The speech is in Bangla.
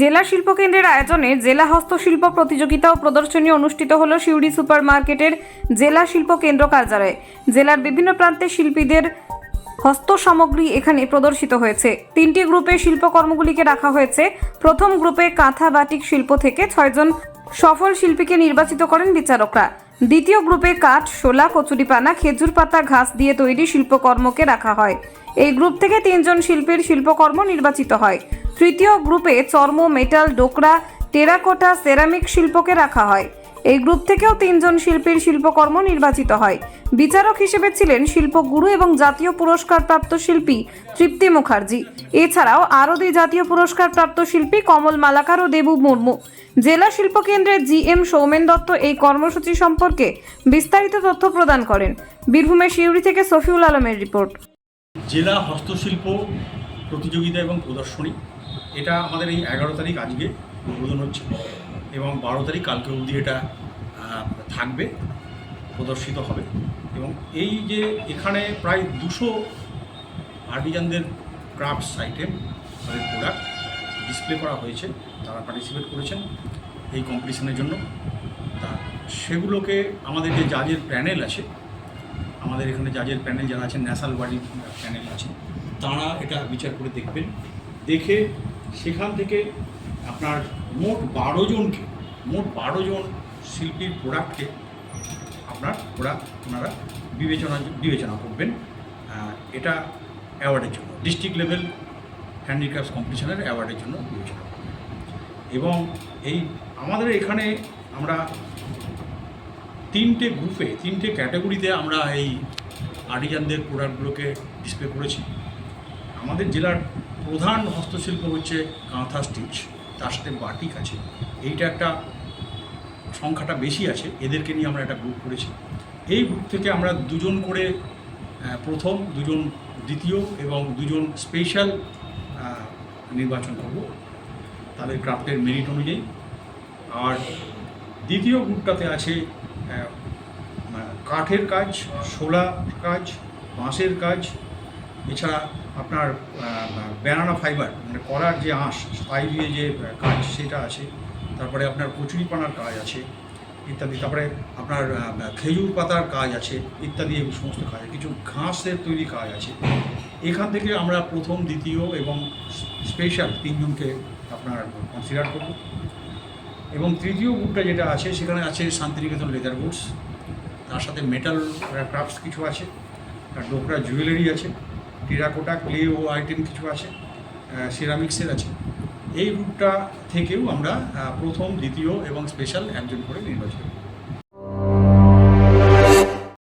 জেলা শিল্পকেন্দ্রের আয়োজনে জেলা হস্তশিল্প প্রতিযোগিতা ও প্রদর্শনী অনুষ্ঠিত হল সিউড়ি সুপার মার্কেটের জেলা শিল্প কেন্দ্র কার্যালয়ে। জেলার বিভিন্ন প্রান্তে শিল্পীদের হস্ত সামগ্রী এখানে প্রদর্শিত হয়েছে। তিনটি গ্রুপে শিল্পকর্মগুলিকে রাখা হয়েছে। প্রথম গ্রুপে কাঁথা বাটিক শিল্প থেকে ছয়জন সফল শিল্পীকে নির্বাচিত করেন বিচারকরা। দ্বিতীয় গ্রুপে কাঠ, শোলা, কচুরিপানা, খেজুর পাতা, ঘাস দিয়ে তৈরি শিল্পকর্মকে রাখা হয়। এই গ্রুপ থেকে তিনজন শিল্পীর শিল্পকর্ম নির্বাচিত হয়। তৃতীয় গ্রুপে চর্ম, মেটাল, ডোকরা, টেরাকোটা, সেরামিক শিল্পকে রাখা হয়। এই গ্রুপ থেকেও তিনজন শিল্পীর শিল্পকর্ম নির্বাচিত হয়। বিচারক হিসেবে ছিলেন শিল্পগুরু এবং জাতীয় পুরস্কার প্রাপ্ত শিল্পী তৃপ্তি মুখার্জি। এছাড়াও আরও দুই জাতীয় পুরস্কার প্রাপ্ত শিল্পী কমল মালাকার ও দেবু মুর্মু। জেলা শিল্পকেন্দ্রের জি এম সৌমেন দত্ত এই কর্মসূচি সম্পর্কে বিস্তারিত তথ্য প্রদান করেন। বীরভূমের শিউরি থেকে সফিউল আলমের রিপোর্ট। জেলা হস্তশিল্প প্রতিযোগিতা এবং প্রদর্শনী। এটা আমাদের এই এগারো তারিখ আজকে উদ্বোধন হচ্ছে এবং বারো তারিখ কালকে অবধি এটা থাকবে, প্রদর্শিত হবে। এবং এই যে এখানে প্রায় দুশো আর্টিজানদের ক্রাফটস আইটেম তাদের প্রোডাক্ট ডিসপ্লে করা হয়েছে, তারা পার্টিসিপেট করেছেন এই কম্পিটিশনের জন্য। তা সেগুলোকে আমাদের যে জাজের প্যানেল আছে, আমাদের এখানে জাজের প্যানেল যারা আছেন ন্যাশনাল বডি প্যানেল আছে, তারা এটা বিচার করে দেখবেন। দেখে সেখান থেকে আপনার মোট বারো জনকে, মোট বারো জন শিল্পীর প্রোডাক্টকে আপনার ওরা ওনারা বিবেচনা বিবেচনা করবেন। এটা অ্যাওয়ার্ডের জন্য ডিস্ট্রিক্ট লেভেল হ্যান্ডিক্রাফটস কম্পিটিশনের অ্যাওয়ার্ডের জন্য বিবেচনা করবেন। এবং এই আমাদের এখানে আমরা তিনটে গ্রুপে তিনটে ক্যাটাগরিতে আমরা এই আর্টিজানদের প্রোডাক্টগুলোকে ডিসপ্লে করেছি। আমাদের জেলার প্রধান হস্তশিল্প হচ্ছে কাঁথা স্টিচ, তার সাথে বাটিক আছে। এইটা একটা সংখ্যাটা বেশি আছে, এদেরকে নিয়ে আমরা একটা গ্রুপ করেছি। এই গ্রুপ থেকে আমরা দুজন করে প্রথম, দুজন দ্বিতীয় এবং দুজন স্পেশাল নির্বাচন করব। তাদের ক্রাফটের মেরিট অনুযায়ী। আর দ্বিতীয় গ্রুপটাতে আছে কাঠের কাজ শোলা কাজ, বাঁশের কাজ, এছাড়া আপনার ব্যানানা ফাইবার মানে কলার যে আঁশ তাই দিয়ে যে কাজ সেটা আছে, তারপরে আপনার কচুরিপানার কাজ আছে, ইত্যাদি, তারপরে আপনার খেজুর পাতার কাজ আছে, ইত্যাদি এই সমস্ত কাজ, কিছু ঘাসের তৈরি কাজ আছে। এখান থেকে আমরা প্রথম, দ্বিতীয় এবং স্পেশাল তিনজনকে আপনার কনসিডার করব। এবং তৃতীয় গ্রুপটা যেটা আছে, সেখানে আছে শান্তিনিকেতন লেদার গুডস তার সাথে মেটাল ক্রাফটস কিছু আছে আর ডোকরা জুয়েলারি আছে। টেরাকোটা, ক্লে ও আইটেম কিছু আছে সিরামিক্সের আছে। এই রুটটা থেকেও আমরা প্রথম, দ্বিতীয় এবং স্পেশাল একজন করে নির্বাচন করব।